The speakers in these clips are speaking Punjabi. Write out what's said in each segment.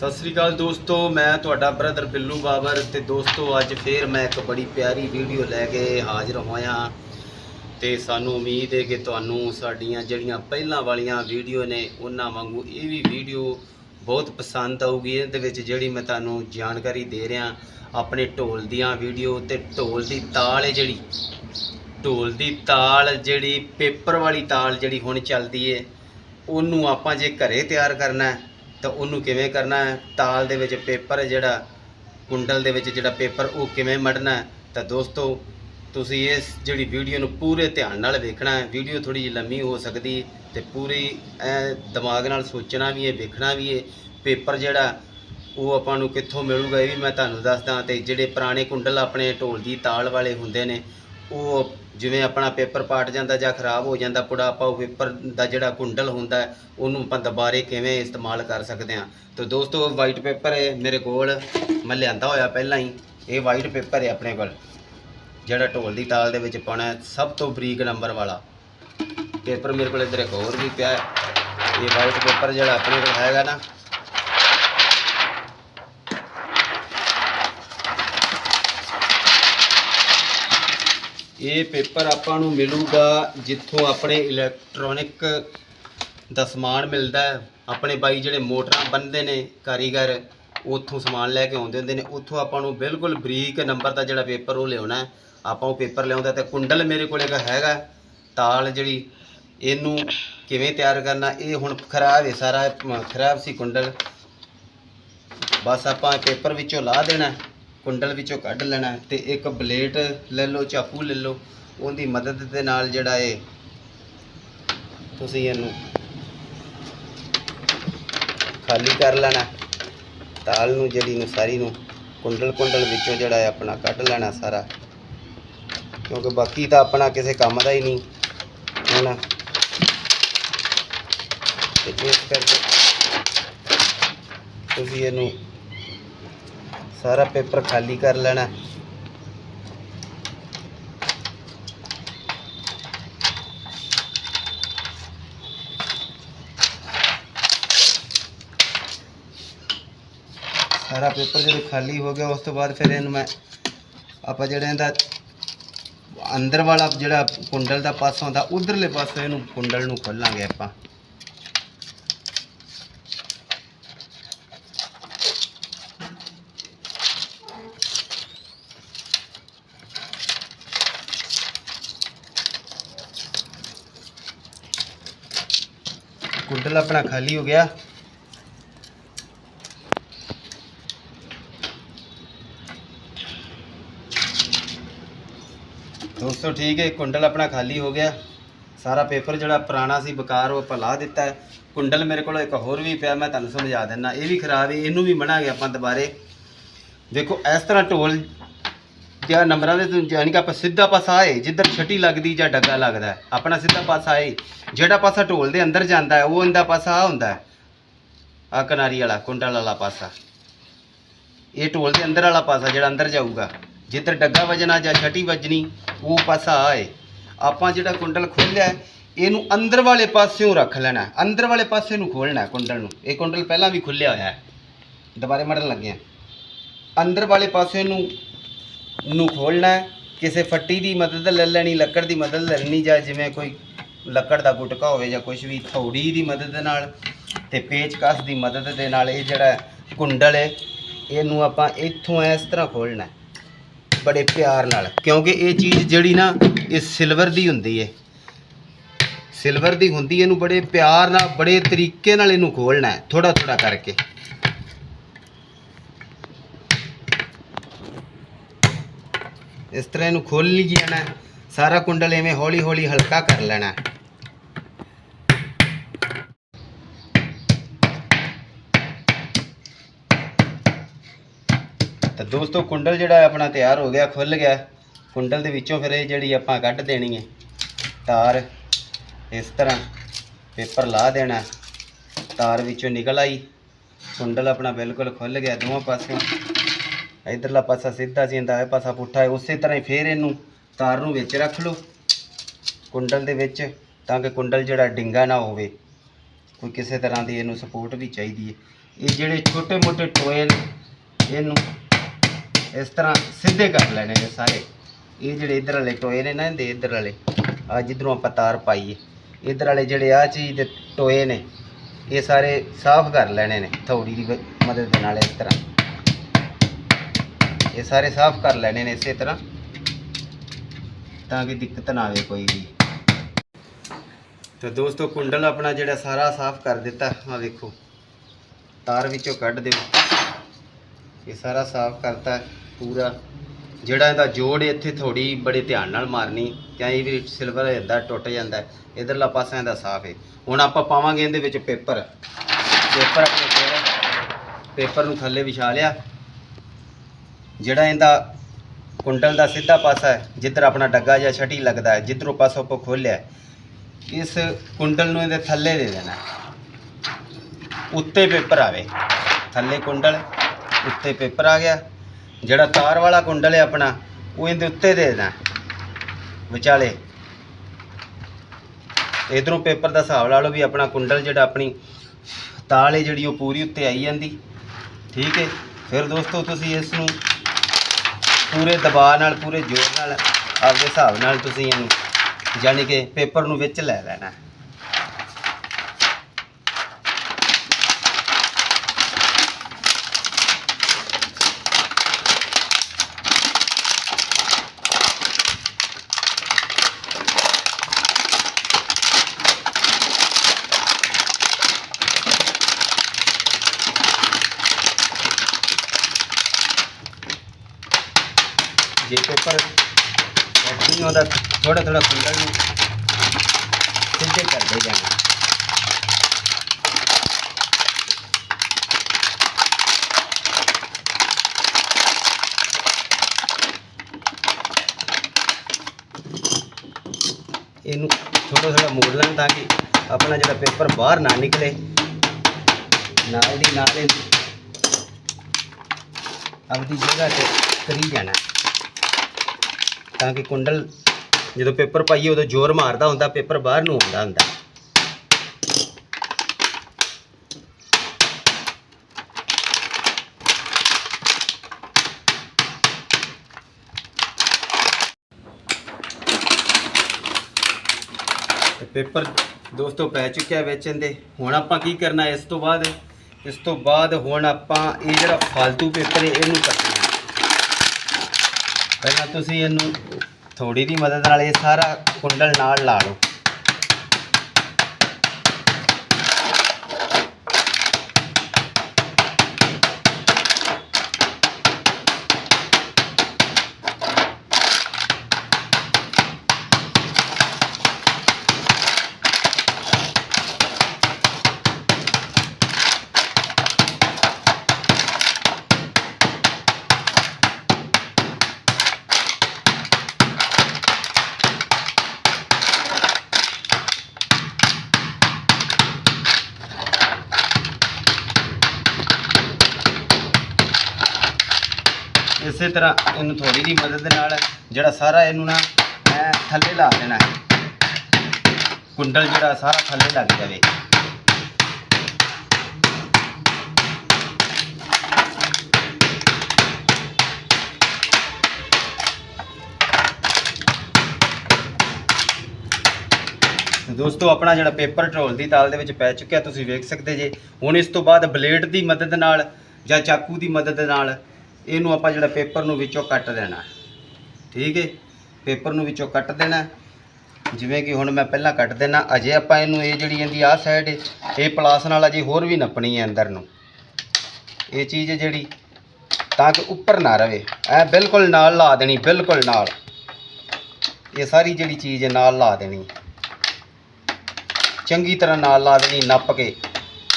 ਸਤਿ ਸ੍ਰੀ ਅਕਾਲ ਦੋਸਤੋ, ਮੈਂ ਤੁਹਾਡਾ ਬ੍ਰਦਰ ਬਿੱਲੂ ਬਾਬਰ ਤੇ ਦੋਸਤੋ ਅੱਜ ਫੇਰ ਮੈਂ ਇੱਕ ਬੜੀ ਪਿਆਰੀ ਵੀਡੀਓ ਲੈ ਕੇ ਹਾਜ਼ਰ ਹੋਇਆ। ਤੇ ਸਾਨੂੰ ਉਮੀਦ ਹੈ ਕਿ ਤੁਹਾਨੂੰ ਸਾਡੀਆਂ ਜਿਹੜੀਆਂ ਪਹਿਲਾਂ ਵਾਲੀਆਂ ਵੀਡੀਓ ਨੇ, ਉਹਨਾਂ ਵਾਂਗੂ ਇਹ ਵੀ ਵੀਡੀਓ ਬਹੁਤ ਪਸੰਦ ਆਊਗੀ। ਇਹਦੇ ਵਿੱਚ ਜਿਹੜੀ ਮੈਂ ਤੁਹਾਨੂੰ ਜਾਣਕਾਰੀ ਦੇ ਰਿਹਾ, ਆਪਣੇ ਢੋਲ ਦੀਆਂ ਵੀਡੀਓ ਤੇ ਢੋਲ ਦੀ ਤਾਲ ਹੈ ਜਿਹੜੀ। ਢੋਲ ਦੀ ਤਾਲ ਜਿਹੜੀ ਪੇਪਰ ਵਾਲੀ ਤਾਲ ਜਿਹੜੀ ਹੁਣ ਚੱਲਦੀ ਏ ਉਹਨੂੰ ਆਪਾਂ ਜੇ ਘਰੇ ਤਿਆਰ ਕਰਨਾ ਹੈ ਤਾਂ ਉਹਨੂੰ ਕਿਵੇਂ ਕਰਨਾ ਹੈ? ਤਾਲ ਦੇ ਵਿੱਚ ਪੇਪਰ ਜਿਹੜਾ, ਕੁੰਡਲ ਦੇ ਵਿੱਚ ਜਿਹੜਾ ਪੇਪਰ ਉਹ ਕਿਵੇਂ ਮੜਨਾ ਹੈ? ਤਾਂ ਦੋਸਤੋ, ਤੁਸੀਂ ਇਸ ਜਿਹੜੀ ਵੀਡੀਓ ਨੂੰ ਪੂਰੇ ਧਿਆਨ ਨਾਲ ਵੇਖਣਾ ਹੈ। ਵੀਡੀਓ ਥੋੜੀ ਜਿਹੀ ਲੰਮੀ ਹੋ ਸਕਦੀ ਤੇ ਪੂਰੀ, ਐ ਦਿਮਾਗ ਨਾਲ ਸੋਚਣਾ ਵੀ ਹੈ, ਵੇਖਣਾ ਵੀ ਹੈ। ਪੇਪਰ ਜਿਹੜਾ, ਉਹ ਆਪਾਂ ਨੂੰ ਕਿੱਥੋਂ ਮਿਲੂਗਾ ਇਹ ਵੀ ਮੈਂ ਤੁਹਾਨੂੰ ਦੱਸਦਾ ਤੇ ਜਿਹੜੇ ਪੁਰਾਣੇ ਕੁੰਡਲ ਆਪਣੇ ਢੋਲ ਦੀ ਤਾਲ ਵਾਲੇ ਹੁੰਦੇ ਨੇ, ਉਹ ਜਿਵੇਂ ਆਪਣਾ ਪੇਪਰ ਪਾਟ ਜਾਂਦਾ ਜਾਂ ਖਰਾਬ ਹੋ ਜਾਂਦਾ ਪੁੜਾ ਆਪਾਂ ਉਹ ਪੇਪਰ ਦਾ ਜਿਹੜਾ ਕੁੰਡਲ ਹੁੰਦਾ, ਉਹਨੂੰ ਆਪਾਂ ਦੁਬਾਰੇ ਕਿਵੇਂ ਇਸਤੇਮਾਲ ਕਰ ਸਕਦੇ ਹਾਂ? ਤਾਂ ਦੋਸਤੋ ਵਾਈਟ ਪੇਪਰ ਹੈ ਮੇਰੇ ਕੋਲ, ਮੈਂ ਲਿਆਂਦਾ ਹੋਇਆ ਪਹਿਲਾਂ ਹੀ, ਇਹ ਵਾਈਟ ਪੇਪਰ ਹੈ ਆਪਣੇ ਕੋਲ। ਜਿਹੜਾ ਢੋਲ ਦੀ ਤਾਲ ਦੇ ਵਿੱਚ ਪਾਉਣਾ ਸਭ ਤੋਂ ਬਰੀਕ ਨੰਬਰ ਵਾਲਾ। ਪੇਪਰ ਮੇਰੇ ਕੋਲ ਇੱਧਰ ਇੱਕ ਹੋਰ ਵੀ ਪਿਆ ਇਹ ਵਾਈਟ ਪੇਪਰ ਜਿਹੜਾ ਆਪਣੇ ਕੋਲ ਹੈਗਾ ਨਾ ਇਹ ਪੇਪਰ ਆਪਾਂ ਨੂੰ ਮਿਲੂਗਾ ਜਿੱਥੋਂ ਆਪਣੇ ਇਲੈਕਟ੍ਰੋਨਿਕ ਦਾ ਸਮਾਨ ਮਿਲਦਾ ਹੈ। ਆਪਣੇ ਬਾਈ ਜਿਹੜੇ ਮੋਟਰਾਂ ਬੰਨਦੇ ਨੇ ਕਾਰੀਗਰ, ਉੱਥੋਂ ਸਮਾਨ ਲੈ ਕੇ ਆਉਂਦੇ ਹੁੰਦੇ ਨੇ। ਉੱਥੋਂ ਆਪਾਂ ਨੂੰ ਬਿਲਕੁਲ ਬਰੀਕ ਨੰਬਰ ਦਾ ਜਿਹੜਾ ਪੇਪਰ ਉਹ ਲਿਆਉਣਾ ਆਪਾਂ ਉਹ ਪੇਪਰ ਲਿਆਉਂਦਾ ਤੇ ਕੁੰਡਲ ਮੇਰੇ ਕੋਲ ਇੱਕ ਹੈਗਾ ਤਾਲ ਜਿਹੜੀ, ਇਹਨੂੰ ਕਿਵੇਂ ਤਿਆਰ ਕਰਨਾ, ਇਹ ਹੁਣ ਖਰਾਬ ਹੈ ਸਾਰਾ, ਖਰਾਬ ਸੀ ਕੁੰਡਲ। ਬਸ ਆਪਾਂ ਪੇਪਰ ਵਿੱਚੋਂ ਲਾ ਦੇਣਾ ਕੁੰਡਲ ਵਿੱਚੋਂ ਕੱਢ ਲੈਣਾ ਹੈ ਤੇ ਇੱਕ ਬਲੇਡ ਲੈ ਲਓ, ਚਾਕੂ ਲੈ ਲਓ, ਉਹਦੀ ਮਦਦ ਦੇ ਨਾਲ ਜਿਹੜਾ ਇਹ ਤੁਸੀਂ ਇਹਨੂੰ ਖਾਲੀ ਕਰ ਲੈਣਾ ਤਾਲ ਨੂੰ, ਜਿਹੜੀ ਨੂੰ ਸਾਰੀ ਨੂੰ ਕੁੰਡਲ ਕੁੰਡਲ ਵਿੱਚੋਂ ਜਿਹੜਾ ਹੈ ਆਪਣਾ ਕੱਢ ਲੈਣਾ ਸਾਰਾ। ਕਿਉਂਕਿ ਬਾਕੀ ਤਾਂ ਆਪਣਾ ਕਿਸੇ ਕੰਮ ਦਾ ਹੀ ਨਹੀਂ ਹੈ ਨਾ ਤੇ ਇਸ ਕਰਕੇ ਤੁਸੀਂ ਇਹਨੂੰ ਸਾਰਾ ਪੇਪਰ ਖਾਲੀ ਕਰ ਲੈਣਾ। ਸਾਰਾ ਪੇਪਰ ਜਦੋਂ ਖਾਲੀ ਹੋ ਗਿਆ, ਉਸ ਤੋਂ ਬਾਅਦ ਫਿਰ ਇਹਨੂੰ ਮੈਂ ਆਪਾਂ ਜਿਹੜਾ ਇਹਦਾ ਅੰਦਰ ਵਾਲਾ ਜਿਹੜਾ ਕੁੰਡਲ ਦਾ ਪਾਸਾ ਹੁੰਦਾ ਉਧਰਲੇ ਪਾਸੇ ਇਹਨੂੰ ਕੁੰਡਲ ਨੂੰ ਖੋਲਾਂਗੇ ਆਪਾਂ। ਕੁੰਡਲ ਆਪਣਾ ਖਾਲੀ ਹੋ ਗਿਆ। ਦੋਸਤੋ, ਠੀਕ ਹੈ, ਕੁੰਡਲ ਆਪਣਾ ਖਾਲੀ ਹੋ ਗਿਆ। ਸਾਰਾ ਪੇਪਰ ਜਿਹੜਾ ਪੁਰਾਣਾ ਸੀ, ਬਕਾਰ ਉਹ ਆਪਾਂ ਲਾ ਦਿੱਤਾ ਹੈ। ਕੁੰਡਲ ਮੇਰੇ ਕੋਲ ਇੱਕ ਹੋਰ ਵੀ ਪਿਆ, ਮੈਂ ਤੁਹਾਨੂੰ ਸਮਝਾ ਦਿੰਦਾ। ਇਹ ਵੀ ਖਰਾਬ ਹੈ, ਇਹਨੂੰ ਵੀ ਮਣਾਂਗੇ ਆਪਾਂ ਦੁਬਾਰੇ। ਦੇਖੋ, ਇਸ ਤਰ੍ਹਾਂ ਢੋਲ ਜਾਂ ਨੰਬਰਾਂ ਦੇ ਤੋਂ ਯਾਨੀ ਕਿ ਆਪਾਂ ਸਿੱਧਾ ਪਾਸਾ ਆਏ, ਜਿੱਧਰ ਛਟੀ ਲੱਗਦੀ ਜਾਂ ਡੱਗਾ ਲੱਗਦਾ ਆਪਣਾ ਸਿੱਧਾ ਪਾਸਾ ਆਏ, ਜਿਹੜਾ ਪਾਸਾ ਢੋਲ ਦੇ ਅੰਦਰ ਜਾਂਦਾ ਹੈ, ਉਹ ਇਹਦਾ ਪਾਸਾ ਆ ਹੁੰਦਾ ਹੈ। ਆ ਕਿਨਾਰੀ ਵਾਲਾ, ਕੁੰਡਲ ਵਾਲਾ ਪਾਸਾ। ਇਹ ਢੋਲ ਦੇ ਅੰਦਰ ਵਾਲਾ ਪਾਸਾ ਜਿਹੜਾ ਅੰਦਰ ਜਾਊਗਾ। ਜਿੱਧਰ ਡੱਗਾ ਵੱਜਣਾ ਜਾਂ ਛਟੀ ਵੱਜਣੀ, ਉਹ ਪਾਸਾ ਆਏ। ਆਪਾਂ ਜਿਹੜਾ ਕੁੰਡਲ ਖੋਲਿਆ ਇਹਨੂੰ ਅੰਦਰ ਵਾਲੇ ਪਾਸਿਓਂ ਰੱਖ ਲੈਣਾ ਅੰਦਰ ਵਾਲੇ ਪਾਸੇ ਨੂੰ ਖੋਲਣਾ ਕੁੰਡਲ ਨੂੰ। ਇਹ ਕੁੰਡਲ ਪਹਿਲਾਂ ਵੀ ਖੁੱਲਿਆ ਹੋਇਆ ਹੈ। ਦੁਬਾਰੇ ਮੜਨ ਲੱਗੇ ਹਾਂ। ਅੰਦਰ ਵਾਲੇ ਪਾਸੇ ਨੂੰ ਨੂੰ ਖੋਲਣਾ ਕਿਸੇ ਫੱਟੀ ਦੀ ਮਦਦ ਲੈ ਲੈਣੀ, ਲੱਕੜ ਦੀ ਮਦਦ ਲੈ ਲੈਣੀ ਜਾਂ ਜਿਵੇਂ ਕੋਈ ਲੱਕੜ ਦਾ ਗੁਟਕਾ ਹੋਵੇ ਜਾਂ ਕੁਝ ਵੀ, ਥੌੜੀ ਦੀ ਮਦਦ ਦੇ ਨਾਲ ਤੇ ਪੇਚਕਸ ਦੀ ਮਦਦ ਦੇ ਨਾਲ ਇਹ ਜਿਹੜਾ ਕੁੰਡਲ ਹੈ, ਇਹਨੂੰ ਆਪਾਂ ਇੱਥੋਂ ਇਸ ਤਰ੍ਹਾਂ ਖੋਲਣਾ ਬੜੇ ਪਿਆਰ ਨਾਲ। ਕਿਉਂਕਿ ਇਹ ਚੀਜ਼ ਜਿਹੜੀ ਨਾ, ਇਹ ਸਿਲਵਰ ਦੀ ਹੁੰਦੀ ਹੈ। ਸਿਲਵਰ ਦੀ ਹੁੰਦੀ ਇਹਨੂੰ ਬੜੇ ਪਿਆਰ ਨਾਲ, ਬੜੇ ਤਰੀਕੇ ਨਾਲ ਇਹਨੂੰ ਖੋਲਣਾ ਹੈ ਥੋੜਾ ਥੋੜਾ ਕਰਕੇ। ਇਸ ਤਰ੍ਹਾਂ ਇਹਨੂੰ ਖੋਲ ਲਈ ਜਾਣਾ ਸਾਰਾ ਕੁੰਡਲ ਐਵੇਂ ਹੌਲੀ ਹੌਲੀ ਹਲਕਾ ਕਰ ਲੈਣਾ ਤਾਂ ਦੋਸਤੋ, ਕੁੰਡਲ ਜਿਹੜਾ ਆਪਣਾ ਤਿਆਰ ਹੋ ਗਿਆ ਖੁੱਲ ਗਿਆ ਕੁੰਡਲ ਦੇ ਵਿੱਚੋਂ ਫਿਰ ਇਹ ਜਿਹੜੀ ਆਪਾਂ ਕੱਢ ਦੇਣੀ ਹੈ, ਤਾਰ, ਇਸ ਤਰ੍ਹਾਂ ਪੇਪਰ ਲਾ ਦੇਣਾ ਤਾਰ ਵਿੱਚੋਂ ਨਿਕਲ ਆਈ। ਕੁੰਡਲ ਆਪਣਾ ਬਿਲਕੁਲ ਖੁੱਲ ਗਿਆ, ਦੋਵਾਂ ਪਾਸਿਓਂ। ਇਧਰਲਾ ਪਾਸਾ ਸਿੱਧਾ ਸੀ ਇਹਦਾ ਇਹ ਪਾਸਾ ਪੁੱਠਾ ਹੈ ਉਸੇ ਤਰ੍ਹਾਂ ਹੀ ਫੇਰ ਇਹਨੂੰ ਤਾਰ ਨੂੰ ਵਿੱਚ ਰੱਖ ਲਓ। ਕੁੰਡਲ ਦੇ ਵਿੱਚ, ਤਾਂ ਕਿ ਕੁੰਡਲ ਜਿਹੜਾ ਡਿੰਗਾ ਨਾ ਹੋਵੇ। ਕੋਈ ਕਿਸੇ ਤਰ੍ਹਾਂ ਦੀ ਇਹਨੂੰ ਸਪੋਰਟ ਵੀ ਚਾਹੀਦੀ ਹੈ। ਇਹ ਜਿਹੜੇ ਛੋਟੇ ਮੋਟੇ ਟੋਏ ਨੇ, ਇਹਨੂੰ ਇਸ ਤਰ੍ਹਾਂ ਸਿੱਧੇ ਕਰ ਲੈਣੇ ਨੇ ਸਾਰੇ। ਇਹ ਜਿਹੜੇ ਇਧਰ ਵਾਲੇ ਟੋਏ ਨੇ ਨਾ ਇਹਦੇ ਇਧਰ ਵਾਲੇ ਆ ਜਿੱਧਰੋਂ ਆਪਾਂ ਤਾਰ ਪਾਈਏ ਇਧਰ ਵਾਲੇ ਜਿਹੜੇ ਆ ਚੀਜ਼ ਦੇ ਟੋਏ ਨੇ, ਇਹ ਸਾਰੇ ਸਾਫ਼ ਕਰ ਲੈਣੇ ਨੇ ਥੋੜੀ ਦੀ ਵ- ਮਦਦ ਦੇ ਨਾਲ ਇਸ ਤਰ੍ਹਾਂ। ਇਹ ਸਾਰੇ ਸਾਫ਼ ਕਰ ਲੈਣੇ ਨੇ ਇਸੇ ਤਰ੍ਹਾਂ। ਤਾਂ ਕਿ ਦਿੱਕਤ ਨਾ ਆਵੇ ਕੋਈ ਵੀ। ਤਾਂ ਦੋਸਤੋ, ਕੁੰਡਲ ਆਪਣਾ ਜਿਹੜਾ ਸਾਰਾ ਸਾਫ਼ ਕਰ ਦਿੱਤਾ। ਆ ਵੇਖੋ, ਤਾਰ ਵਿੱਚੋਂ ਕੱਢ ਦਿਓ। ਇਹ ਸਾਰਾ ਸਾਫ਼ ਕਰਤਾ, ਪੂਰਾ। ਜਿਹੜਾ ਇਹਦਾ ਜੋੜ ਇੱਥੇ ਥੋੜੀ ਬੜੇ ਧਿਆਨ ਨਾਲ ਮਾਰਨੀ। ਕਈ ਵੀ ਸਿਲਵਰ ਹੋ ਜਾਂਦਾ ਟੁੱਟ ਜਾਂਦਾ ਇਧਰਲਾ ਪਾਸਾ ਇਹਦਾ ਸਾਫ਼ ਹੈ। ਹੁਣ ਆਪਾਂ ਪਾਵਾਂਗੇ ਇਹਦੇ ਵਿੱਚ ਪੇਪਰ। ਪੇਪਰ ਪੇਪਰ ਨੂੰ ਥੱਲੇ ਵਿਛਾ ਲਿਆ। ਜਿਹੜਾ ਇਹਦਾ ਕੁੰਡਲ ਦਾ ਸਿੱਧਾ ਪਾਸਾ ਹੈ, ਜਿੱਧਰ ਆਪਣਾ ਡੱਗਾ ਜਾਂ ਛਟੀ ਲੱਗਦਾ ਹੈ, ਜਿੱਧਰੋਂ ਪਾਸੋਂ ਆਪਾਂ ਖੋਲਿਆ ਇਸ ਕੁੰਡਲ ਨੂੰ ਇਹਦੇ ਥੱਲੇ ਦੇ ਦੇਣਾ ਉੱਤੇ ਪੇਪਰ ਆਵੇ। ਥੱਲੇ ਕੁੰਡਲ, ਉੱਤੇ ਪੇਪਰ ਆ ਗਿਆ। ਜਿਹੜਾ ਤਾਰ ਵਾਲਾ ਕੁੰਡਲ ਹੈ ਆਪਣਾ, ਉਹ ਇਹਦੇ ਉੱਤੇ ਦੇ ਦੇਣਾ ਵਿਚਾਲੇ। ਇਧਰੋਂ ਪੇਪਰ ਦਾ ਹਿਸਾਬ ਲਾ ਲਓ ਵੀ ਆਪਣਾ ਕੁੰਡਲ ਜਿਹੜਾ ਆਪਣੀ ਤਾਲ ਹੈ ਜਿਹੜੀ ਉਹ ਪੂਰੀ ਉੱਤੇ ਆਈ ਜਾਂਦੀ। ਠੀਕ ਹੈ। ਫਿਰ ਦੋਸਤੋ, ਤੁਸੀਂ ਇਸ ਨੂੰ ਪੂਰੇ ਦਬਾਅ ਨਾਲ, ਪੂਰੇ ਜ਼ੋਰ ਨਾਲ, ਆਪਦੇ ਹਿਸਾਬ ਨਾਲ ਤੁਸੀਂ ਇਹਨੂੰ ਯਾਨੀ ਕਿ ਪੇਪਰ ਨੂੰ ਵਿੱਚ ਲੈ ਲੈਣਾ ਜੇ ਪੇਪਰ ਨਹੀਂ ਹੁੰਦਾ ਥੋੜਾ ਥੋੜਾ ਕੁੰਡਲ ਨੂੰ ਸਿੱਧੇ ਕਰਦੇ ਜਾਣਾ। ਇਹਨੂੰ ਥੋੜਾ ਥੋੜਾ ਮੋੜ ਲੈਣ ਤਾਂ ਕਿ ਆਪਣਾ ਜਿਹੜਾ ਪੇਪਰ ਬਾਹਰ ਨਾ ਨਿਕਲੇ। ਨਾਲ ਦੀ ਨਾਲ ਇਹਨੂੰ ਆਪਦੀ ਜਗ੍ਹਾ ਤੇ ਕਰੀ ਜਾਣਾ। ਤਾਂ ਕਿ ਕੁੰਡਲ ਜਦੋਂ ਪੇਪਰ ਪਾਈਏ ਉਦੋਂ ਜ਼ੋਰ ਮਾਰਦਾ ਹੁੰਦਾ, ਪੇਪਰ ਬਾਹਰ ਨੂੰ ਆਉਂਦਾ ਹੁੰਦਾ। ਪੇਪਰ ਦੋਸਤੋ ਪੈ ਚੁੱਕਿਆ ਵੇਚਣ ਦੇ। ਹੁਣ ਆਪਾਂ ਕੀ ਕਰਨਾ, ਇਸ ਤੋਂ ਬਾਅਦ, ਇਸ ਤੋਂ ਬਾਅਦ ਹੁਣ ਆਪਾਂ ਇਹ ਜਿਹੜਾ ਫालतू ਪੇਪਰ ਹੈ, ਇਹਨੂੰ ਕੱਟਣਾ ਪਹਿਲਾਂ ਤੁਸੀਂ ਇਹਨੂੰ ਥੋੜੀ ਦੀ ਮਦਦ ਨਾਲ ਇਹ ਸਾਰਾ ਕੁੰਡਲ ਨਾਲ ਲਾ ਲਓ। ਇਸੇ ਤਰ੍ਹਾਂ ਇਹਨੂੰ ਥੋੜੀ ਦੀ ਮਦਦ ਦੇ ਨਾਲ ਜਿਹੜਾ ਸਾਰਾ ਇਹਨੂੰ ਨਾ ਐ ਥੱਲੇ ਲਾ ਦੇਣਾ ਹੈ। ਕੁੰਡਲ ਜਿਹੜਾ ਸਾਰਾ ਥੱਲੇ ਲੱਗ ਜਾਵੇ। ਦੋਸਤੋ, ਆਪਣਾ ਜਿਹੜਾ ਪੇਪਰ ਟਰੋਲ ਦੀ ਤਾਲ ਦੇ ਵਿੱਚ ਪੈ ਚੁੱਕਿਆ, ਤੁਸੀਂ ਵੇਖ ਸਕਦੇ ਜੇ। ਹੁਣ ਇਸ ਤੋਂ ਬਾਅਦ ਬਲੇਡ ਦੀ ਮਦਦ ਨਾਲ ਜਾਂ ਚਾਕੂ ਦੀ ਮਦਦ ਨਾਲ ਇਹਨੂੰ ਆਪਾਂ ਜਿਹੜਾ ਪੇਪਰ ਨੂੰ ਵਿੱਚੋਂ ਕੱਟ ਦੇਣਾ ਠੀਕ ਹੈ? ਪੇਪਰ ਨੂੰ ਵਿੱਚੋਂ ਕੱਟ ਦੇਣਾ ਜਿਵੇਂ ਕਿ ਹੁਣ ਮੈਂ ਪਹਿਲਾਂ ਕੱਟ ਦੇਣਾ ਅਜੇ ਆਪਾਂ ਇਹਨੂੰ ਇਹ ਜਿਹੜੀ ਇਹਦੀ ਆਹ ਸਾਈਡ ਇਹ ਪਲਾਸ ਨਾਲ ਅਜੇ ਹੋਰ ਵੀ ਨੱਪਣੀ ਹੈ ਅੰਦਰ ਨੂੰ। ਇਹ ਚੀਜ਼ ਜਿਹੜੀ, ਤਾਂ ਕਿ ਉੱਪਰ ਨਾ ਰਵੇ। ਐ ਬਿਲਕੁਲ ਨਾਲ ਲਾ ਦੇਣੀ, ਬਿਲਕੁਲ ਨਾਲ। ਇਹ ਸਾਰੀ ਜਿਹੜੀ ਚੀਜ਼ ਹੈ, ਨਾਲ ਲਾ ਦੇਣੀ। ਚੰਗੀ ਤਰ੍ਹਾਂ ਨਾਲ ਲਾ ਦੇਣੀ, ਨੱਪ ਕੇ।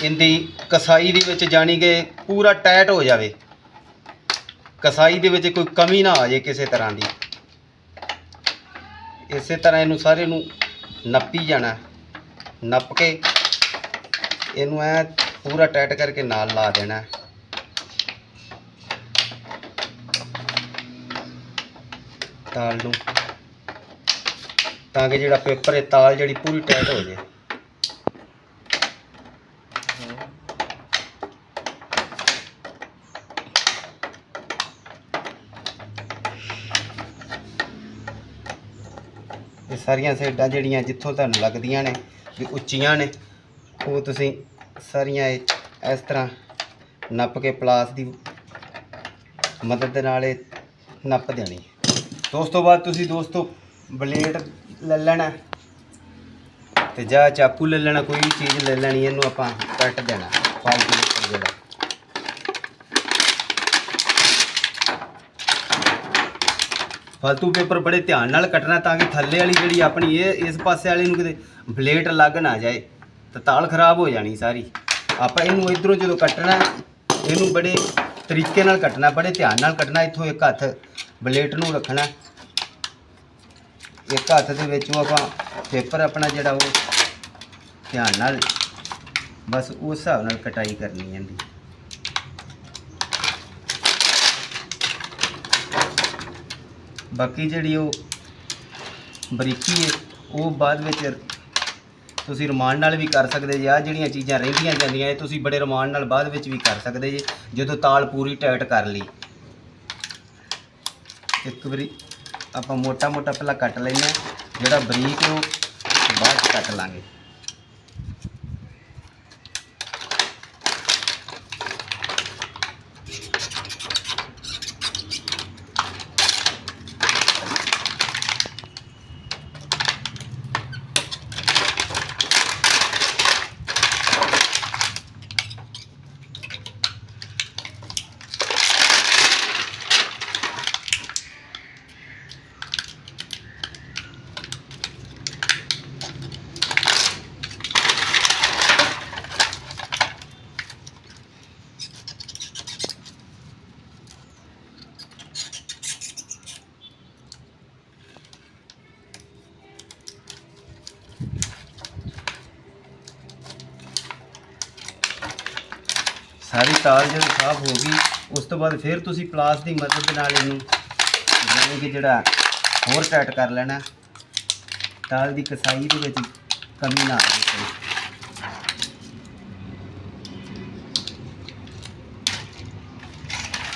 ਇਹਦੀ ਕਸਾਈ ਦੇ ਵਿੱਚ ਜਾਣੀ ਕਿ ਪੂਰਾ ਟਾਈਟ ਹੋ ਜਾਵੇ। ਕਸਾਈ ਦੇ ਵਿੱਚ ਕੋਈ ਕਮੀ ਨਾ ਆ ਜਾਏ ਕਿਸੇ ਤਰ੍ਹਾਂ ਦੀ। ਇਸੇ ਤਰ੍ਹਾਂ ਇਹਨੂੰ ਸਾਰੇ ਨੂੰ ਨੱਪੀ ਜਾਣਾ। ਨੱਪ ਕੇ ਇਹਨੂੰ ਐ ਪੂਰਾ ਟਾਈਟ ਕਰਕੇ ਨਾਲ ਲਾ ਦੇਣਾ। ਤਾਲ ਨੂੰ। ਤਾਂ ਕਿ ਜਿਹੜਾ ਪੇਪਰ ਹੈ, ਤਾਲ ਜਿਹੜੀ ਪੂਰੀ ਟਾਈਟ ਹੋ ਜਾਏ ਸਾਰੀਆਂ ਸਾਈਡਾਂ ਜਿਹੜੀਆਂ ਜਿੱਥੋਂ ਤੁਹਾਨੂੰ ਲੱਗਦੀਆਂ ਨੇ, ਵੀ ਉੱਚੀਆਂ ਨੇ, ਉਹ ਤੁਸੀਂ ਸਾਰੀਆਂ ਇਹ, ਇਸ ਤਰ੍ਹਾਂ ਨੱਪ ਕੇ ਪਲਾਸ ਦੀ ਮਦਦ ਦੇ ਨਾਲ ਇਹ ਨੱਪ ਦੇਣੀ ਉਸ ਤੋਂ ਬਾਅਦ ਤੁਸੀਂ ਦੋਸਤੋ ਬਲੇਡ ਲੈ ਲੈਣਾ, ਤੇ ਜਾਂ ਚਾਕੂ ਲੈ ਲੈਣਾ, ਕੋਈ ਵੀ ਚੀਜ਼ ਲੈ ਲੈਣੀ, ਇਹਨੂੰ ਆਪਾਂ ਕੱਟ ਦੇਣਾ ਫਾਲਤੂ ਦੇ ਜਿਹੜਾ ਫਾਲਤੂ ਪੇਪਰ ਬੜੇ ਧਿਆਨ ਨਾਲ ਕੱਟਣਾ ਤਾਂ ਕਿ ਥੱਲੇ ਵਾਲੀ ਜਿਹੜੀ ਆਪਣੀ ਇਹ, ਇਸ ਪਾਸੇ ਵਾਲੀ ਨੂੰ ਕਿਤੇ ਬਲੇਡ ਲੱਗ ਨਾ ਜਾਏ, ਤਾਂ ਤਾਲ ਖਰਾਬ ਹੋ ਜਾਣੀ ਸਾਰੀ। ਆਪਾਂ ਇਹਨੂੰ ਇਧਰੋਂ ਜਦੋਂ ਕੱਟਣਾ, ਇਹਨੂੰ ਬੜੇ ਤਰੀਕੇ ਨਾਲ ਕੱਟਣਾ, ਬੜੇ ਧਿਆਨ ਨਾਲ ਕੱਟਣਾ, ਇੱਥੋਂ ਇੱਕ ਹੱਥ ਬਲੇਡ ਨੂੰ ਰੱਖਣਾ। ਇੱਕ ਹੱਥ ਦੇ ਵਿੱਚ ਉਹ ਆਪਾਂ ਪੇਪਰ ਆਪਣਾ ਜਿਹੜਾ ਉਹ ਧਿਆਨ ਨਾਲ, ਬਸ ਉਸ ਹਿਸਾਬ ਨਾਲ ਕਟਾਈ ਕਰਨੀ ਹੈ ਇਹਦੀ। ਬਾਕੀ ਜਿਹੜੀ ਉਹ ਬਰੀਕੀ ਹੈ, ਉਹ ਬਾਅਦ ਵਿੱਚ ਤੁਸੀਂ ਰਮਾਨ ਨਾਲ ਵੀ ਕਰ ਸਕਦੇ ਜੇ ਆ ਜਿਹੜੀਆਂ ਚੀਜ਼ਾਂ ਰਹਿੰਦੀਆਂ ਜਾਂਦੀਆਂ, ਇਹ ਤੁਸੀਂ ਬੜੇ ਰਮਾਨ ਨਾਲ ਬਾਅਦ ਵਿੱਚ ਵੀ ਕਰ ਸਕਦੇ ਜੇ, ਜਦੋਂ ਤਾਲ ਪੂਰੀ ਟਾਈਟ ਕਰ ਲਈ। ਇੱਕ ਵਾਰੀ ਆਪਾਂ ਮੋਟਾ ਮੋਟਾ ਪਹਿਲਾਂ ਕੱਟ ਲੈਂਦੇ ਹਾਂ, ਜਿਹੜਾ ਬਰੀਕ ਉਹ ਬਾਅਦ 'ਚ ਕੱਟ ਲਾਂਗੇ। ਸਾਰੀ ਤਾਲ ਜਦੋਂ ਸਾਫ਼ ਹੋ ਗਈ, ਉਸ ਤੋਂ ਬਾਅਦ ਫਿਰ ਤੁਸੀਂ ਪਲਾਸ ਦੀ ਮਦਦ ਦੇ ਨਾਲ ਇਹਨੂੰ ਜਾਨੀ ਕਿ ਜਿਹੜਾ ਹੋਰ ਟਾਈਟ ਕਰ ਲੈਣਾ। ਤਾਲ ਦੀ ਕਸਾਈ ਦੇ ਵਿੱਚ ਕਮੀ ਨਾ ਆਵੇ।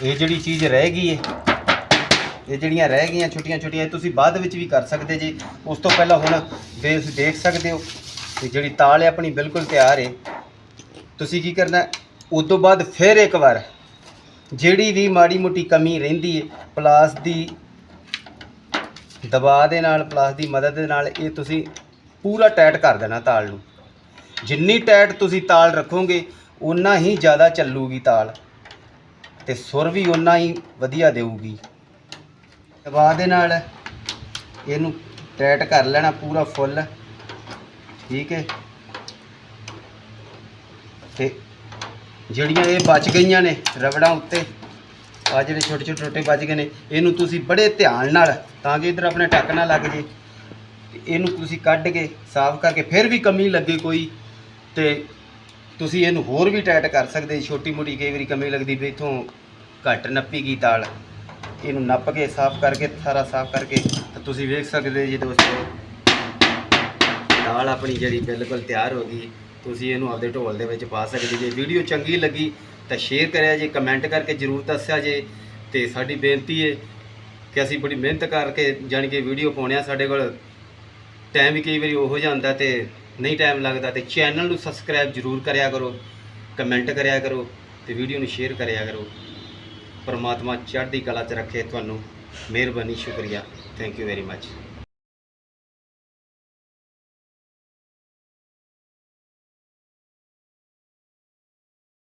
ਇਹ ਜਿਹੜੀ ਚੀਜ਼ ਰਹਿ ਗਈ ਹੈ ਇਹ ਜਿਹੜੀਆਂ ਰਹਿ ਗਈਆਂ ਛੋਟੀਆਂ ਛੋਟੀਆਂ, ਇਹ ਤੁਸੀਂ ਬਾਅਦ ਵਿੱਚ ਵੀ ਕਰ ਸਕਦੇ ਜੀ। ਉਸ ਤੋਂ ਪਹਿਲਾਂ ਹੁਣ ਦੇਖ ਦੇਖ ਸਕਦੇ ਹੋ ਕਿ ਜਿਹੜੀ ਤਾਲ ਹੈ ਆਪਣੀ ਬਿਲਕੁਲ ਤਿਆਰ ਹੈ ਤੁਸੀਂ ਕੀ ਕਰਨਾ ਉਸ ਤੋਂ ਬਾਅਦ ਫਿਰ ਇੱਕ ਵਾਰ ਜਿਹੜੀ ਵੀ ਮਾੜੀ ਮੋਟੀ ਕਮੀ ਰਹਿੰਦੀ ਹੈ, ਪਲਾਸ ਦੀ ਦਬਾਅ ਦੇ ਨਾਲ, ਪਲਾਸ ਦੀ ਮਦਦ ਦੇ ਨਾਲ ਇਹ ਤੁਸੀਂ ਪੂਰਾ ਟਾਈਟ ਕਰ ਦੇਣਾ ਤਾਲ ਨੂੰ। ਜਿੰਨੀ ਟਾਈਟ ਤੁਸੀਂ ਤਾਲ ਰੱਖੋਗੇ ਉਨਾ ਹੀ ਜ਼ਿਆਦਾ ਚੱਲੂਗੀ ਤਾਲ ਤੇ ਸੁਰ ਵੀ ਉਨਾ ਹੀ ਵਧੀਆ ਦੇਊਗੀ। ਦਬਾਅ ਦੇ ਨਾਲ ਇਹਨੂੰ ਟਾਈਟ ਕਰ ਲੈਣਾ ਪੂਰਾ ਫੁੱਲ। ਠੀਕ ਹੈ। ਤੇ ਜਿਹੜੀਆਂ ਇਹ ਬਚ ਗਈਆਂ ਨੇ ਰਬੜਾਂ ਉੱਤੇ ਆ ਜਿਹੜੇ ਛੋਟੇ ਛੋਟੇ ਟੋਟੇ ਬਚ ਗਏ ਨੇ, ਇਹਨੂੰ ਤੁਸੀਂ ਬੜੇ ਧਿਆਨ ਨਾਲ, ਤਾਂ ਕਿ ਇਧਰ ਆਪਣਾ ਟੱਕ ਨਾ ਲੱਗ ਜੇ, ਇਹਨੂੰ ਤੁਸੀਂ ਕੱਢ ਕੇ, ਸਾਫ਼ ਕਰਕੇ, ਫਿਰ ਵੀ ਕਮੀ ਲੱਗੇ ਕੋਈ, ਤੇ ਤੁਸੀਂ ਇਹਨੂੰ ਹੋਰ ਵੀ ਟਾਈਟ ਕਰ ਸਕਦੇ, ਛੋਟੀ ਮੋਟੀ ਕਈ ਵਾਰੀ ਕਮੀ ਲੱਗਦੀ ਵੀ ਇਥੋਂ ਘੱਟ ਨੱਪੀ ਗਈ ਤਾਲ, ਇਹਨੂੰ ਨੱਪ ਕੇ, ਸਾਫ਼ ਕਰਕੇ ਸਾਰਾ ਸਾਫ਼ ਕਰਕੇ, ਤਾਂ ਤੁਸੀਂ ਵੇਖ ਸਕਦੇ ਜੀ ਦੋਸਤੋ ਦਾਲ ਆਪਣੀ ਜਿਹੜੀ ਬਿਲਕੁਲ ਤਿਆਰ ਹੋ ਗਈ ਤੁਸੀਂ ਇਹਨੂੰ ਆਪਦੇ ਢੋਲ ਦੇ ਵਿੱਚ ਪਾ ਸਕਦੇ ਜੇ ਵੀਡੀਓ ਚੰਗੀ ਲੱਗੀ ਤਾਂ ਸ਼ੇਅਰ ਕਰਿਆ ਜੇ ਕਮੈਂਟ ਕਰਕੇ ਜਰੂਰ ਦੱਸਿਆ ਜੇ। ਤੇ ਸਾਡੀ ਬੇਨਤੀ ਹੈ ਕਿ ਅਸੀਂ ਬੜੀ ਮਿਹਨਤ ਕਰਕੇ ਜਾਣੀ ਕਿ ਵੀਡੀਓ ਪਾਉਣੇ ਆ, ਸਾਡੇ ਕੋਲ ਟਾਈਮ ਵੀ ਕਈ ਵਾਰੀ ਉਹੋ ਜਿਹਾ ਹੁੰਦਾ ਤੇ ਨਹੀਂ ਟਾਈਮ ਲੱਗਦਾ ਤੇ ਚੈਨਲ ਨੂੰ ਸਬਸਕ੍ਰਾਈਬ ਜਰੂਰ ਕਰਿਆ ਕਰੋ ਕਮੈਂਟ ਕਰਿਆ ਕਰੋ ਤੇ ਵੀਡੀਓ ਨੂੰ ਸ਼ੇਅਰ ਕਰਿਆ ਕਰੋ। ਪਰਮਾਤਮਾ ਚੜ੍ਹਦੀ ਕਲਾ 'ਚ ਰੱਖੇ, ਤੁਹਾਨੂੰ ਮਿਹਰਬਾਨੀ, ਸ਼ੁਕਰੀਆ। Thank you very much